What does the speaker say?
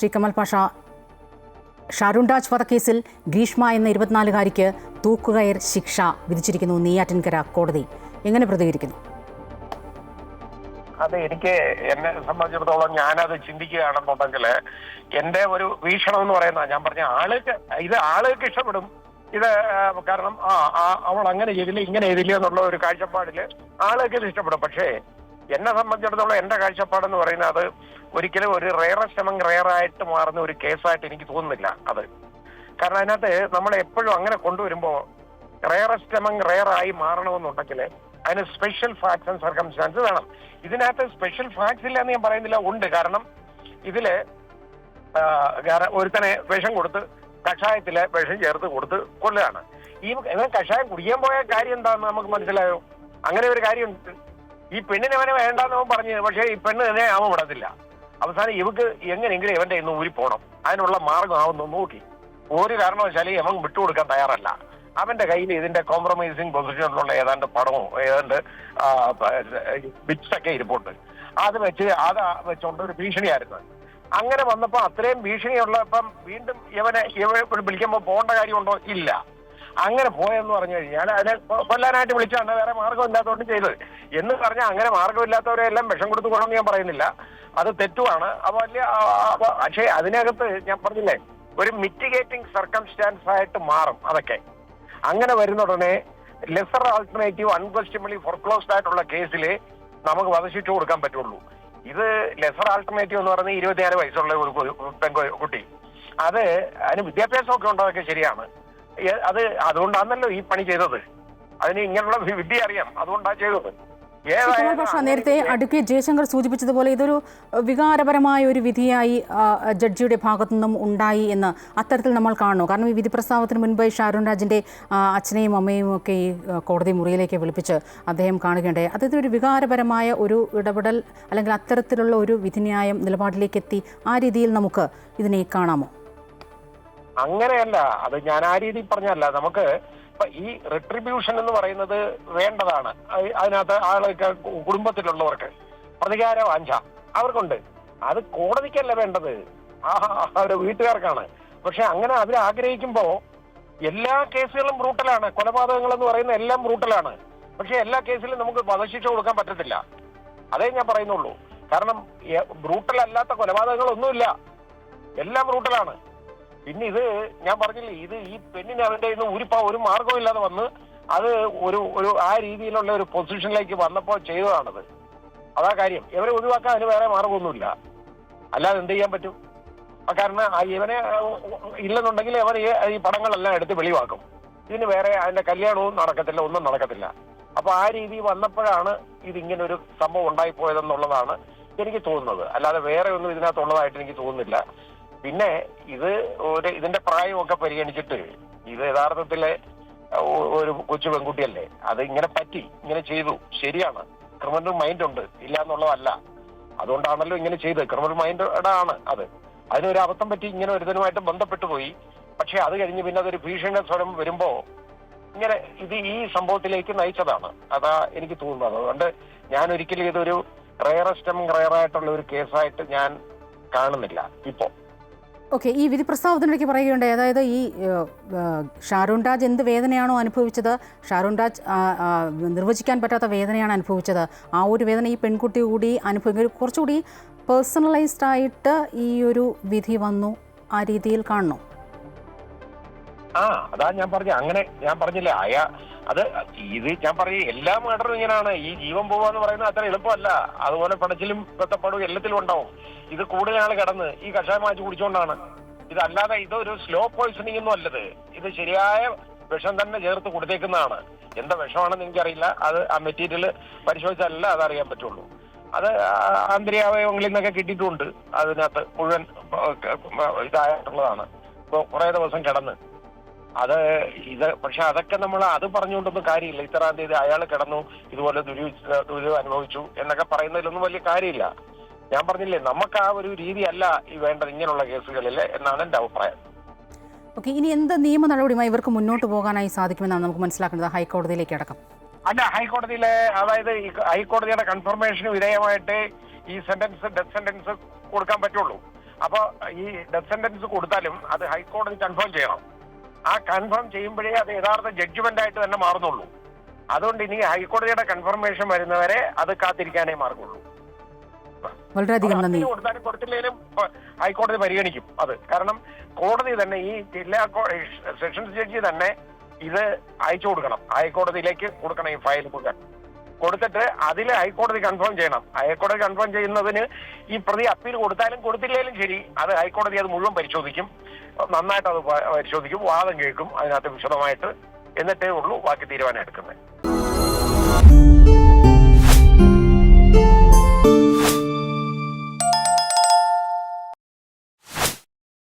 ശ്രീ കമൽ പാഷ. ഷാരുണ്ടാജ് വധക്കേസിൽ ഗ്രീഷ്മ എന്ന ഇരുപത്തിനാലുകാരിക്ക് തൂക്കുകയർ ശിക്ഷ വിധിച്ചിരിക്കുന്നു നെയ്യാറ്റിൻകര കോടതി. എങ്ങനെ പ്രതികരിക്കുന്നു? അത് എനിക്ക് എന്നെ സംബന്ധിച്ചിടത്തോളം ഞാനത് ചിന്തിക്കുകയാണെന്നുണ്ടെങ്കിൽ എന്റെ ഒരു വീക്ഷണം എന്ന് പറയുന്ന ഞാൻ പറഞ്ഞ ആൾക്ക് ഇത് ആളുകൾക്ക് ഇഷ്ടപ്പെടും. ഇത് കാരണം ആ, അവൾ അങ്ങനെ ചെയ്തില്ല ഇങ്ങനെ ചെയ്തില്ല എന്നുള്ള ഒരു കാഴ്ചപ്പാടിൽ ആളുകൾക്ക് ഇത് ഇഷ്ടപ്പെടും. പക്ഷേ എന്നെ സംബന്ധിച്ചിടത്തോളം എന്റെ കാഴ്ചപ്പാടെന്ന് പറയുന്നത് അത് ഒരിക്കലും ഒരു റേറസ്റ്റ് എമംഗ് റേറായിട്ട് മാറുന്ന ഒരു കേസായിട്ട് എനിക്ക് തോന്നുന്നില്ല അത്. കാരണം അതിനകത്ത് നമ്മൾ എപ്പോഴും അങ്ങനെ കൊണ്ടുവരുമ്പോൾ റേറസ്റ്റ് എമംഗ് റേറായി മാറണമെന്നുണ്ടെങ്കിൽ അതിന് സ്പെഷ്യൽ ഫാക്ട്സ് ആൻഡ് സർക്കംസ്റ്റാൻസ് വേണം. ഇതിനകത്ത് സ്പെഷ്യൽ ഫാക്ട്സ് ഇല്ല എന്ന് ഞാൻ പറയുന്നില്ല ഉണ്ട്. കാരണം ഇതിൽ ഒരുത്തനെ വിഷം കൊടുത്ത് കഷായത്തിലെ വിഷം ചേർത്ത് കൊടുത്ത് കൊല്ലുകയാണ്. ഈ കഷായം കുടിക്കാൻ പോയ കാര്യം എന്താണെന്ന് നമുക്ക് മനസ്സിലായോ? അങ്ങനെ ഒരു കാര്യമുണ്ട്. ഈ പെണ്ണിനെ അവനെ വേണ്ടെന്ന് അവൻ പറഞ്ഞു പക്ഷേ ഈ പെണ്ണ് തന്നെ അവൻ വിടത്തില്ല. അവസാനം ഇവക്ക് എങ്ങനെയെങ്കിലും ഇവന്റെ ഇന്ന് ഊരി പോണം. അതിനുള്ള മാർഗം ആവുന്നു നോക്കി. ഒരു കാരണവശാലും അവൻ വിട്ടുകൊടുക്കാൻ തയ്യാറല്ല. അവന്റെ കയ്യിൽ ഇതിന്റെ കോംപ്രമൈസിങ് പൊസിഷനിലുള്ള ഏതാണ്ട് പടമോ ഏതാണ്ട് ബിറ്റ്സൊക്കെ ഇരിപ്പുണ്ട്. അത് വെച്ച് അത് വെച്ചോണ്ട് ഒരു ഭീഷണിയായിരുന്നു. അങ്ങനെ വന്നപ്പോ അത്രയും ഭീഷണിയുള്ള ഇപ്പം വീണ്ടും ഇവനെ ഇവ വിളിക്കുമ്പോൾ പോകേണ്ട കാര്യമുണ്ടോ? ഇല്ല. അങ്ങനെ പോയെന്ന് പറഞ്ഞു കഴിഞ്ഞാൽ അതിനെ കൊല്ലാനായിട്ട് വിളിച്ചാണ് വേറെ മാർഗമില്ലാത്തതുകൊണ്ട് ചെയ്തത്. എന്ന് പറഞ്ഞാൽ അങ്ങനെ മാർഗമില്ലാത്തവരെ എല്ലാം വിഷം കൊടുത്തു കൊള്ളണം ഞാൻ പറയുന്നില്ല. അത് തെറ്റുമാണ് അപ്പൊ ആ, പക്ഷേ അതിനകത്ത് ഞാൻ പറഞ്ഞില്ലേ ഒരു മിറ്റിഗേറ്റിംഗ് സർക്കംസ്റ്റാൻസ് ആയിട്ട് മാറും അതൊക്കെ. അങ്ങനെ വരുന്ന ഉടനെ ലെസർ ആൾട്ടർനേറ്റീവ് അൺക്വസ്റ്റ്യബിളി ഫോർക്ലോസ്ഡ് ആയിട്ടുള്ള കേസിൽ നമുക്ക് വധശിക്ഷ കൊടുക്കാൻ പറ്റുള്ളൂ. ഇത് ലെസർ ആൾട്ടർനേറ്റീവ് എന്ന് പറയുന്നത് ഇരുപത്തിയാറ് വയസ്സുള്ള ഒരു പെൺകുട്ടി പെൺകു അത് അതിന് വിദ്യാഭ്യാസമൊക്കെ ഉണ്ടോ? അതൊക്കെ ശരിയാണ്. അത് അതുകൊണ്ടാണല്ലോ ഈ പണി ചെയ്തത്. അതിന് ഇങ്ങനെയുള്ള വിദ്യ അറിയാം. അതുകൊണ്ടാണ് ചെയ്തത്. നേരത്തെ അഡ്വക്കേറ്റ് ജയശങ്കർ സൂചിപ്പിച്ചതുപോലെ ഇതൊരു വികാരപരമായ ഒരു വിധിയായി ജഡ്ജിയുടെ ഭാഗത്തു നിന്നും ഉണ്ടായി എന്ന് അത്തരത്തിൽ നമ്മൾ കാണുന്നു. കാരണം ഈ വിധി പ്രസ്താവത്തിന് മുൻപ് ഷാരൂൺ രാജിന്റെ അച്ഛനെയും അമ്മയും ഒക്കെ ഈ കോടതി മുറിയിലേക്ക് വിളിപ്പിച്ച് അദ്ദേഹം കാണുകയുണ്ടായി. അതായത് ഒരു വികാരപരമായ ഒരു ഇടപെടൽ അല്ലെങ്കിൽ അത്തരത്തിലുള്ള ഒരു വിധിന്യായം നിലപാടിലേക്ക് എത്തി ആ രീതിയിൽ നമുക്ക് ഇതിനെ കാണാമോ? അങ്ങനെയല്ല. അത് ഞാൻ ആ രീതിയിൽ പറഞ്ഞല്ല നമുക്ക് ഇപ്പൊ ഈ റിട്രിബ്യൂഷൻ എന്ന് പറയുന്നത് വേണ്ടതാണ്. അത് അതിനകത്ത് ആളൊക്കെ കുടുംബത്തിലുള്ളവർക്ക്. പ്രതികാര വാഞ്ച അവർക്കുണ്ട്. അത് കോടതിക്കല്ല വേണ്ടത്. ആ അവരുടെ വീട്ടുകാർക്കാണ്. പക്ഷെ അങ്ങനെ അവർ ആഗ്രഹിക്കുമ്പോ എല്ലാ കേസുകളും ബ്രൂട്ടലാണ് കൊലപാതകങ്ങൾ എന്ന് പറയുന്ന എല്ലാം ബ്രൂട്ടലാണ് പക്ഷെ എല്ലാ കേസിലും നമുക്ക് വധശിക്ഷ കൊടുക്കാൻ പറ്റത്തില്ല. അതേ ഞാൻ പറയുന്നുള്ളൂ. കാരണം ബ്രൂട്ടൽ അല്ലാത്ത കൊലപാതകങ്ങളൊന്നുമില്ല. എല്ലാം ബ്രൂട്ടലാണ് പിന്നെ ഇത് ഞാൻ പറഞ്ഞില്ലേ ഇത് ഈ പെണ്ണിന് അവന്റെ ഇന്ന് ഉരിപ്പ ഒരു മാർഗമില്ലാതെ വന്ന് അത് ഒരു ഒരു ആ രീതിയിലുള്ള ഒരു പൊസിഷനിലേക്ക് വന്നപ്പോൾ ചെയ്തതാണത്. അതാ കാര്യം. ഇവരെ ഒഴിവാക്കാൻ അതിന് വേറെ മാർഗമൊന്നുമില്ല അല്ലാതെ എന്ത് ചെയ്യാൻ പറ്റും? കാരണം ഇവനെ ഇല്ലെന്നുണ്ടെങ്കിൽ അവർ ഈ പടങ്ങളെല്ലാം എടുത്ത് വെളിവാക്കും. ഇതിന് വേറെ അതിന്റെ കല്യാണവും നടക്കത്തില്ല ഒന്നും നടക്കത്തില്ല. അപ്പൊ ആ രീതി വന്നപ്പോഴാണ് ഇതിങ്ങനെ ഒരു സംഭവം ഉണ്ടായി പോയതെന്നുള്ളതാണ് എനിക്ക് തോന്നുന്നത്. അല്ലാതെ വേറെ ഒന്നും ഇതിനകത്തുള്ളതായിട്ട് എനിക്ക് തോന്നുന്നില്ല. പിന്നെ ഇത് ഒരു ഇതിന്റെ പ്രായമൊക്കെ പരിഗണിച്ചിട്ട് ഇത് യഥാർത്ഥത്തിൽ ഒരു കൊച്ചു പെൺകുട്ടിയല്ലേ അത് ഇങ്ങനെ പറ്റി ഇങ്ങനെ ചെയ്തു. ശരിയാണ്. ക്രിമിനൽ മൈൻഡ് ഉണ്ട്. ഇല്ല എന്നുള്ളതല്ല. അതുകൊണ്ടാണല്ലോ ഇങ്ങനെ ചെയ്തത്. ക്രിമിനൽ മൈൻഡ് ആണ് അത്. അതിനൊരു അബദ്ധം പറ്റി ഇങ്ങനെ ഒരുതനുമായിട്ട് ബന്ധപ്പെട്ടു പോയി. പക്ഷെ അത് കഴിഞ്ഞ് പിന്നെ അതൊരു ഭീഷണ സ്വരം വരുമ്പോ ഇങ്ങനെ ഇത് ഈ സംഭവത്തിലേക്ക് നയിച്ചതാണ്. അതാ എനിക്ക് തോന്നുന്നത്. അതുകൊണ്ട് ഞാൻ ഒരിക്കലും ഇതൊരു റയറസ്റ്റം റയറായിട്ടുള്ള ഒരു കേസായിട്ട് ഞാൻ കാണുന്നില്ല. ഇപ്പോ. ഓക്കെ ഈ വിധി പ്രസ്താവത്തിനിടയ്ക്ക് പറയുകയുണ്ടായി. അതായത് ഈ ഷാരൂൺ രാജ് എന്ത് വേദനയാണോ അനുഭവിച്ചത്? ഷാരൂൺ രാജ് നിർവചിക്കാൻ പറ്റാത്ത വേദനയാണ് അനുഭവിച്ചത്. ആ ഒരു വേദന ഈ പെൺകുട്ടി കൂടി അനുഭവിക്കും. കുറച്ചുകൂടി പേഴ്സണലൈസ്ഡ് ആയിട്ട് ഈ ഒരു വിധി വന്നു. ആ രീതിയിൽ കാണണോ? ആ അതാ ഞാൻ പറഞ്ഞ. അങ്ങനെ ഞാൻ പറഞ്ഞില്ലേ അയാ അത് ഇത് ഞാൻ പറയും എല്ലാ മർഡറും ഇങ്ങനെയാണ് ഈ ജീവൻ പോവാന്ന് പറയുന്നത് അത്ര എളുപ്പമല്ല. അതുപോലെ പണച്ചിലും ബത്തപ്പാടും എല്ലാത്തിലും ഉണ്ടാവും. ഇത് കൂടുതൽ ആൾ കിടന്ന് ഈ കഷായം മാറ്റി കുടിച്ചുകൊണ്ടാണ് ഇതല്ലാതെ ഇതൊരു സ്ലോ പോയിസണിംഗ് ഒന്നും അല്ലത്. ഇത് ശരിയായ വിഷം തന്നെ ചേർത്ത് കൊടുത്തേക്കുന്നതാണ്. എന്താ വിഷമാണെന്ന് എനിക്കറിയില്ല. അത് ആ മെറ്റീരിയൽ പരിശോധിച്ചാലല്ല അറിയാൻ പറ്റുള്ളൂ. അത് ആന്തരികാവയവങ്ങളിൽ നിന്നൊക്കെ കിട്ടിയിട്ടുണ്ട്. അതിനകത്ത് മുഴുവൻ ഇതായിട്ടുള്ളതാണ്. ഇപ്പൊ കുറെ ദിവസം കിടന്ന് അത് ഇത് പക്ഷെ അതൊക്കെ നമ്മൾ അത് പറഞ്ഞുകൊണ്ടൊന്നും കാര്യമില്ല. ഇത്രാം തീയതി അയാൾ കിടന്നു ഇതുപോലെ ദുരി ദുരിതം അനുഭവിച്ചു എന്നൊക്കെ പറയുന്നതിലൊന്നും വലിയ കാര്യമില്ല. ഞാൻ പറഞ്ഞില്ലേ നമുക്ക് ആ ഒരു രീതിയല്ല ഈ വേണ്ടത് ഇങ്ങനെയുള്ള കേസുകളിൽ എന്നാണ് എന്റെ അഭിപ്രായം. ഓക്കെ ഇനി എന്ത് നിയമ നടപടിയുമായി ഇവർക്ക് മുന്നോട്ട് പോകാനായി സാധിക്കുമെന്നാണ് നമുക്ക് മനസ്സിലാക്കുന്നത് ഹൈക്കോടതിയിലേക്ക് അടക്കം. അല്ല ഹൈക്കോടതിയിലെ അതായത് ഹൈക്കോടതിയുടെ കൺഫർമേഷന് വിധേയമായിട്ട് ഈ സെന്റൻസ് ഡെത്ത് സെന്റൻസ് കൊടുക്കാൻ പറ്റുള്ളൂ. അപ്പൊ ഈ ഡെത്ത് സെന്റൻസ് കൊടുത്താലും അത് ഹൈക്കോടതി കൺഫേം ചെയ്യണം. ആ കൺഫേം ചെയ്യുമ്പോഴേ അത് യഥാർത്ഥ ജഡ്ജ്മെന്റ് ആയിട്ട് തന്നെ മാറുന്നുള്ളൂ. അതുകൊണ്ട് ഇനി ഹൈക്കോടതിയുടെ കൺഫർമേഷൻ വരുന്നവരെ അത് കാത്തിരിക്കാനേ മാർഗുള്ളൂ വളരെയധികം നന്ദി. കൊടുത്താലും കൊടുത്തില്ലെങ്കിലും ഹൈക്കോടതി പരിഗണിക്കും അത്. കാരണം കോടതി തന്നെ ഈ ജില്ലാ സെഷൻസ് ജഡ്ജി തന്നെ ഇത് അയച്ചു കൊടുക്കണം. ഹൈക്കോടതിയിലേക്ക് കൊടുക്കണം ഈ ഫയൽ മുഴുവൻ കൊടുത്തിട്ട് അതിൽ ഹൈക്കോടതി കൺഫേം ചെയ്യണം. ഹൈക്കോടതി കൺഫേം ചെയ്യുന്നതിന് ഈ പ്രതി അപ്പീൽ കൊടുത്താലും കൊടുത്തില്ലെങ്കിലും ശരി. അത് ഹൈക്കോടതി അത് മുഴുവൻ പരിശോധിക്കും. നന്നായിട്ട് അത് പരിശോധിക്കും. വാദം കേൾക്കും. അതിനകത്ത് വിശദമായിട്ട്. എന്നിട്ടേ ഉള്ളൂ. ബാക്കി തീരുമാനം എടുക്കുന്നത്.